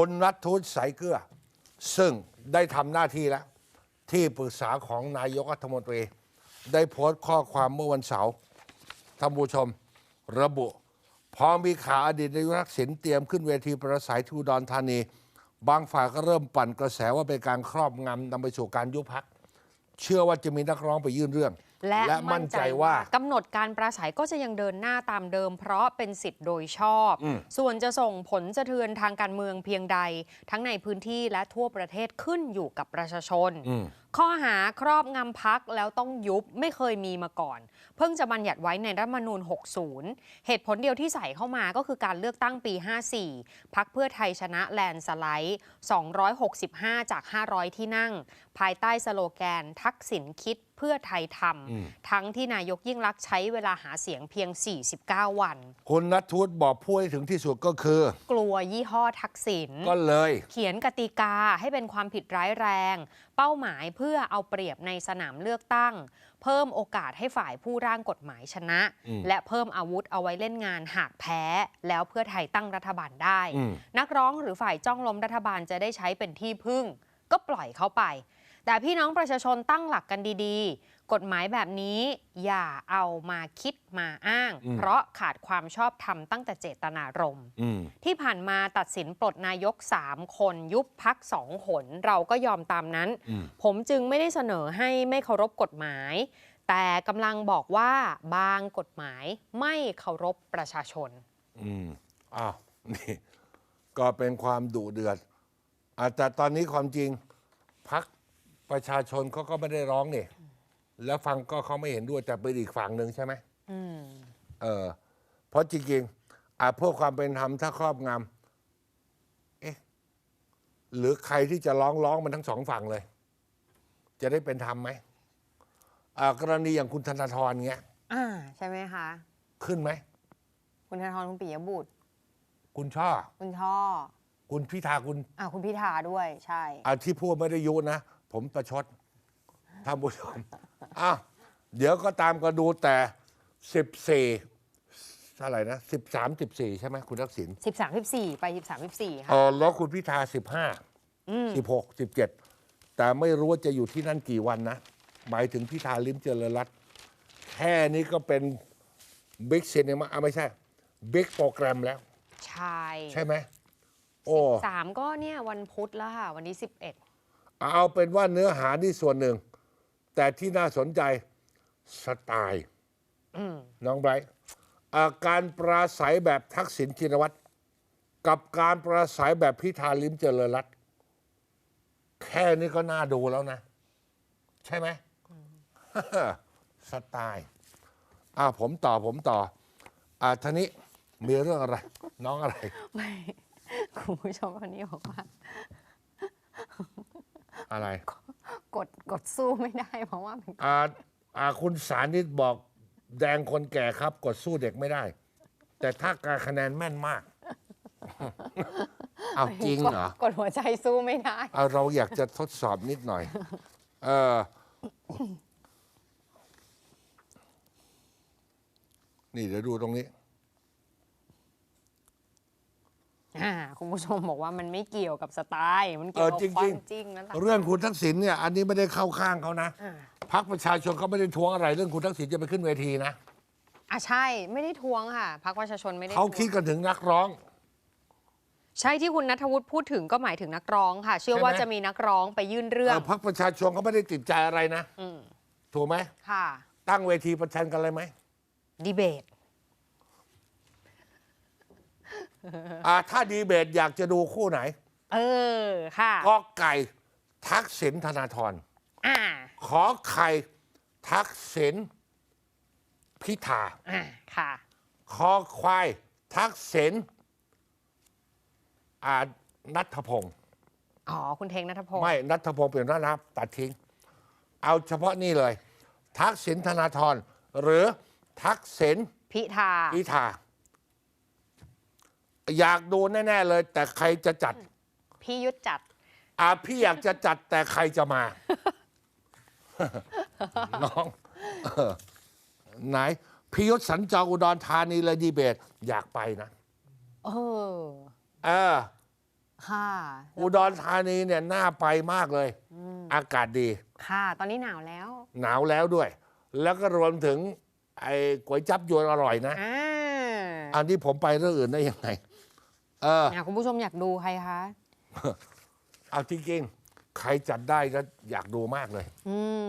คุณนัททูตสายเกลือ ซึ่งได้ทำหน้าที่แล้ว ที่ปรึกษาของนายกรัฐมนตรี ได้โพสต์ข้อความเมื่อวันเสาร์ท่านผู้ชมระบุ พอมีข่าวอดีตนายกทักษิณเตรียมขึ้นเวทีประสัยที่อุดรธานี บางฝ่ายก็เริ่มปั่นกระแสว่าเป็นการครอบงำนำไปสู่การยุบพัก เชื่อว่าจะมีนักร้องไปยื่นเรื่อง และมั่นใจว่าว่ากำหนดการปราศัยก็จะยังเดินหน้าตามเดิม เพราะเป็นสิทธิ์โดยชอบอืมส่วนจะส่งผลสะเทือนทางการเมืองเพียงใด ทั้งในพื้นที่และทั่วประเทศขึ้นอยู่กับประชาชนอืม ข้อหาครอบงำพักแล้วต้องยุบไม่เคยมีมาก่อน เพิ่งจะบัญญัติไว้ในรัฐธรรมนูญ 60 เหตุผลเดียวที่ใส่เข้ามาก็คือการเลือกตั้งปี 54 พักเพื่อไทยชนะแลนด์สไลด์ 265 จาก 500 ที่นั่ง ภายใต้สโลแกนทักษิณคิดเพื่อไทยทอืมำทั้งที่นายกยิ่งลักษณ์ใช้เวลาหาเสียงเพียง 49 วัน คุณนัททูตบอกพูดให้ถึงที่สุดก็คือ กลัวยี่ห้อทักษิณก็เลย เขียนกติกาให้เป็นความผิดร้ายแรง เป้าหมายเพื่อเอาเปรียบในสนามเลือกตั้ง เพิ่มโอกาสให้ฝ่ายผู้ร่างกฎหมายชนะอืมและเพิ่มอาวุธเอาไว้เล่นงานหากแพ้ แล้วเพื่อไทยตั้งรัฐบาลได้อืมนักร้องหรือฝ่ายจ้องล้มรัฐบาลจะได้ใช้เป็นที่พึ่ง ก็ปล่อยเขาไป แต่พี่น้องประชาชนตั้งหลักกันดีๆ กฎหมายแบบนี้อย่าเอามาคิดมาอ้างอืมเพราะขาดความชอบธรรมตั้งแต่เจตนารมณ์อืมที่ผ่านมาตัดสินปลดนายก 3 คน ยุบพักสองหนเราก็ยอมตามนั้นอืมผมจึงไม่ได้เสนอให้ไม่เคารพกฎหมาย แต่กำลังบอกว่าบางกฎหมายไม่เคารพประชาชน อืมอ้าวนี่ก็เป็นความดุเดือดอาแต่ตอนนี้ความจริงพัก ประชาชนเขาก็ไม่ได้ร้องนี่แล้วฟังก็เขาไม่เห็นด้วยแต่เป็นอีกฝั่งหนึ่งใช่ไหมอืมเออ เพราะจริงๆอาพวกความเป็นธรรมถ้าครอบงำเอ๊ะหรือใครที่จะร้องร้องมันทั้งสองฝั่งเลย จะได้เป็นธรรมไหมอ่ากรณีอย่างคุณธนาธรเงี้ย อ่าใช่ไหมคะ ขึ้นไหม คุณธนาธรคุณปิยบุตร คุณช่อ คุณช่อ คุณพิธาคุณอ่าคุณพิธาด้วย ใช่ อาที่พูดไม่ได้ยุนะ ผมประชดท่านผู้ชมอ้าวเดี๋ยวก็ตามก็ดูแต่สิบสี่เท่าไหร่นะสิบสามสิบสี่ใช่ไหมคุณทักษิณ13 14ไป13 14เอค่ะอแล้วคุณพิธาสิบห้าอืมสิบหกสิบเจ็ดแต่ไม่รู้ว่าจะอยู่ที่นั่นกี่วันนะ หมายถึงพิธาลิมเจริญรัตน์แค่นี้ก็เป็นบิ๊กซีเนมาไม่ใช่บิ๊กโปรแกรมแล้วใช่ใช่ไหมโอ้ สามก็เนี่ยวันพุธแล้วค่ะ วันนี้11เอาเป็นว่าเนื้อหานี่ส่วนหนึ่ง แต่ที่น่าสนใจสไตล์อืมน้องไบรท์อ่าการปราศัยแบบทักษิณชินวัตรกับการปราศัยแบบพิธาลิมเจริญรัตน์แค่นี้ก็น่าดูแล้วนะ ใช่ไหมสไตล์อ่าผมต่อผมต่อ อ่าท่านี้มีเรื่องอะไร น้องอะไร ไม่ คุณผู้ชมคนนี้บอกว่า อะไรกดกดสู้ไม่ได้เพราะว่าเป็นอ่าอ่าคุณสานิตบอกแดงคนแก่ครับ กดสู้เด็กไม่ได้ แต่ถ้าการคะแนนแม่นมาก เอาจริงเหรอ กดหัวใจสู้ไม่ได้ เอาเราอยากจะทดสอบนิดหน่อย เออ นี่เดี๋ยวดูตรงนี้ อ่าคุณผู้ชมบอกว่ามันไม่เกี่ยวกับสไตล์ มันเกี่ยวกับเออจริงๆความจริงนั่นแหละเรื่องคุณทักษิณเนี่ยอันนี้ไม่ได้เข้าข้างเขานะอ่าพักประชาชนเขาไม่ได้ทวงอะไรเรื่องคุณทักษิณจะไปขึ้นเวทีนะอะใช่ไม่ได้ทวงค่ะพรรคประชาชนไม่ได้เขาทวงคิดกันถึงนักร้อง ใช่ที่คุณนัทวุฒิพูดถึงก็หมายถึงนักร้องค่ะ เชื่อใช่ไหมว่าจะมีนักร้องไปยื่นเรื่องเออพักประชาชนเขาไม่ได้ติดใจอะไรนะอืมถูกไหมค่ะ ตั้งเวทีประชันกันเลยไหมดีเบต อ่าถ้าดีเบตอยากจะดูคู่ไหนเออค่ะก็ไก่ทักษิณธนาธรอ่าขอไข่ทักษิณพิธาอ่าค่ะ คอควายทักษิณอ่านัทพงศ์อ๋อ คุณเทงนัทพงศ์ไม่นัทพงศ์เป็นรัฐบตัดทิ้ง เอาเฉพาะนี่เลย ทักษิณธนาธรหรือทักษิณพิธาพิธา อยากดูแน่ ๆ เลย แต่ใครจะจัดพี่ยุทธจัด อ่าพี่อยากจะจัดแต่ใครจะมา น้องเออไหนพิยุทธสัญจรอุดรธานีเลยดีเบต อยากไปนะเออเออ ค่ะอุดรธานีเนี่ยน่าไปมากเลย อากาศดี ค่ะ ตอนนี้หนาวแล้วหนาวแล้วด้วย แล้วก็รวมถึง ไอ้ก๋วยจับยวนอร่อยนะ อ่าอันนี้ผมไปเรื่องอื่นได้ยังไง เอออะคุณผู้ชมอยากดูใครคะ เอาจริงๆ ใครจัดได้ก็อยากดูมากเลย อืม